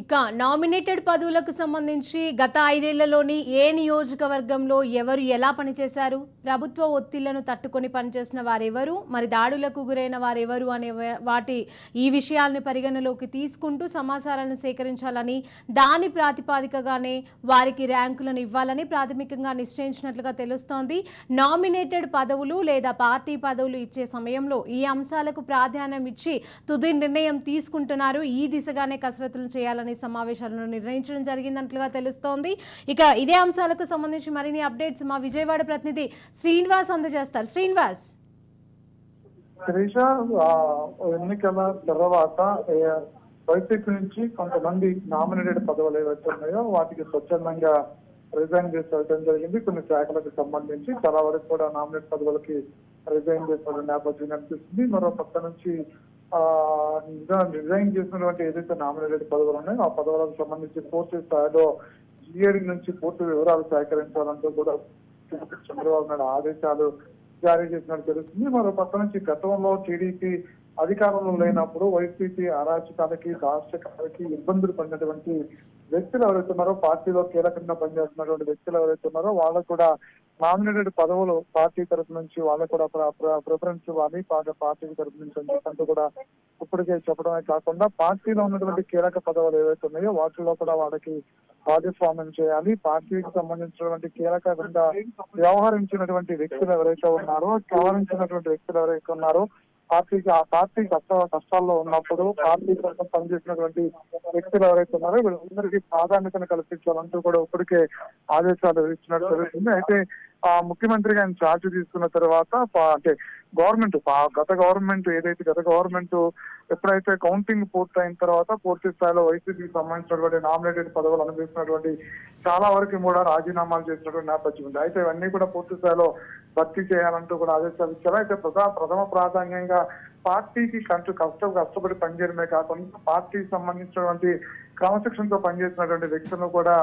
ఇక నామినేటెడ్ పదవులకు సంబంధించి గత ఐదేళ్ళలోని ఏ నియోజకవర్గంలో ఎవరు ఎలా పనిచేశారు? ప్రభుత్వ ఒత్తిళ్ళను తట్టుకొని పనిచేసిన వారెవరు? మరి దాడులకు గురైన వారెవరు అనే వాటి ఈ విషయాల్ని పరిగణలోకి తీసుకుంటూ సమాచారాన్ని సేకరించాలని దాని ప్రాతిపాదికగానే వారికి ర్యాంకులను ఇవ్వాలని ప్రాథమికంగా నిశ్చయించినట్లుగా తెలుస్తోంది. నామినేటెడ్ పదవులు లేదా పార్టీ పదవులు ఇచ్చే సమయంలో ఈ అంశాలకు ప్రాధాన్యం ఇచ్చి తుది నిర్ణయం తీసుకుంటున్నారు. ఈ దిశగానే కసరత్తులు చేయాలని సమావేశాలను నిర్ణయించడం జరిగిందన్నట్లుగా తెలుస్తోంది. ఇక ఇదే అంశాలకు సంబంధించి మరిన్ని అప్డేట్స్ మా విజయవాడ ప్రతినిధి శ్రీనివాస్ అందజేస్తారు. శ్రీనివాస్. శిరీష ఎన్నికల తర్వాత వైసీపీ నుంచి కొంతమంది నామినేటెడ్ పదవులు ఏవైతే ఉన్నాయో వాటికి స్వచ్ఛందంగా రిజైన్ చేసి వెళ్ళడం జరిగింది. కొన్ని శాఖలకు సంబంధించి చాలా వరకు కూడా నామినేట్ పదవులకి రిజైన్ చేసిన నేపథ్యం కనిపిస్తుంది. మరో పక్క నుంచి రిజైన్ చేసినటువంటి ఏదైతే నామినేటెడ్ పదవులు ఉన్నాయో ఆ పదవులకు సంబంధించి పూర్తి స్థాయిలో జిఏడి నుంచి పూర్తి వివరాలు సేకరించాలంటూ కూడా చంద్రబాబు నాయుడు ఆదేశాలు జారీ చేసినట్టు తెలుస్తుంది. మరో పక్క నుంచి గతంలో టీడీపీ అధికారంలో లేనప్పుడు వైసీపీ అరాచకాలకి దార్శకాలకి ఇబ్బందులు పడినటువంటి వ్యక్తులు ఎవరైతే ఉన్నారో పార్టీలో కీలకంగా పనిచేస్తున్నటువంటి వ్యక్తులు ఎవరైతే ఉన్నారో వాళ్ళకు కూడా నామినేటెడ్ పదవులు పార్టీ తరఫు నుంచి వాళ్ళకు కూడా ప్రిఫరెన్స్ ఇవ్వాలి. పార్టీ తరఫు నుంచి అని చెప్పి కూడా ఇప్పటికే చెప్పడమే కాకుండా పార్టీలో ఉన్నటువంటి కీలక పదవులు ఏవైతే ఉన్నాయో వాటిలో కూడా వాళ్ళకి భాగస్వామ్యం చేయాలి. పార్టీకి సంబంధించినటువంటి కీలకంగా వ్యవహరించినటువంటి వ్యక్తులు ఎవరైతే ఉన్నారో వ్యవహరించినటువంటి వ్యక్తులు ఎవరైతే ఉన్నారో పార్టీకి ఆ పార్టీ కష్ట కష్టాల్లో ఉన్నప్పుడు పార్టీ కోసం పనిచేసినటువంటి వ్యక్తులు ఎవరైతే ఉన్నారో వీళ్ళందరికీ ప్రాధాన్యతను కల్పించాలంటూ కూడా ఇప్పటికే ఆదేశాలు ఇచ్చినట్టు తెలుస్తుంది. అయితే ఆ ముఖ్యమంత్రిగా ఆయన ఛార్జ్ తీసుకున్న తర్వాత అంటే గవర్నమెంట్ గత గవర్నమెంట్ ఏదైతే గత గవర్నమెంట్ ఎప్పుడైతే కౌంటింగ్ పూర్తయిన తర్వాత పూర్తి స్థాయిలో వైసీపీకి సంబంధించినటువంటి నామినేటెడ్ పదవులు అనుభవిస్తున్నటువంటి చాలా వరకు కూడా రాజీనామాలు చేసినటువంటి నేపథ్యం ఉంది. అయితే ఇవన్నీ కూడా పూర్తి స్థాయిలో భర్తీ చేయాలంటూ కూడా ఆదేశాలు ఇచ్చారు అయితే ప్రధా ప్రథమ ప్రాధాన్యంగా పార్టీకి కంటూ కష్టం కష్టపడి పనిచేయడమే కాకుండా పార్టీకి సంబంధించినటువంటి క్రమశిక్షణతో పనిచేసినటువంటి వ్యక్తులను కూడా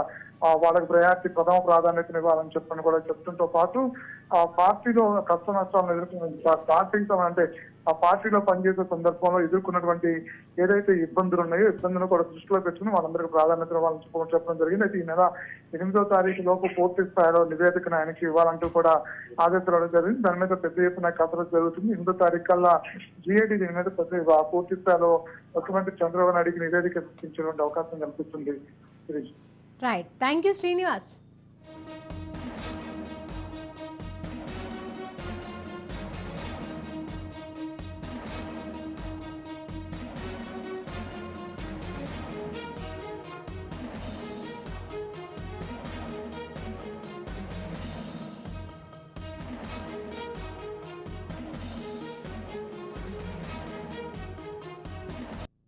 వాళ్ళకి ప్రయారిటీ ప్రథమ ప్రాధాన్యతను ఇవ్వాలని చెప్పని కూడా చెప్తుంతో పాటు ఆ పార్టీలో కష్ట నష్టాలను ఎదుర్కొన్న పార్టీకి అంటే ఆ పార్టీలో పనిచేసే సందర్భంలో ఎదుర్కొన్నటువంటి ఏదైతే ఇబ్బందులు ఉన్నాయో ఇబ్బందులను కూడా దృష్టిలో పెట్టుకుని వాళ్ళందరికీ ప్రాధాన్యత ఇవ్వాలని చెప్పడం జరిగింది. అయితే ఈ నెల ఎనిమిదో తారీఖు లోపు పూర్తి స్థాయిలో నివేదికను ఆయనకి ఇవ్వాలంటూ కూడా ఆదేశాలు ఇవ్వడం జరిగింది. దాని మీద పెద్ద ఎత్తున కసరత్తు జరుగుతుంది. ఎనిమిదో తారీఖు కల్లా జిఏడి దీని మీద పెద్ద పూర్తి స్థాయిలో ముఖ్యమంత్రి చంద్రబాబు నాయుడికి నివేదిక ఇచ్చినటువంటి అవకాశం కనిపిస్తుంది రైట్ థ్యాంక్ యూ శ్రీనివాస్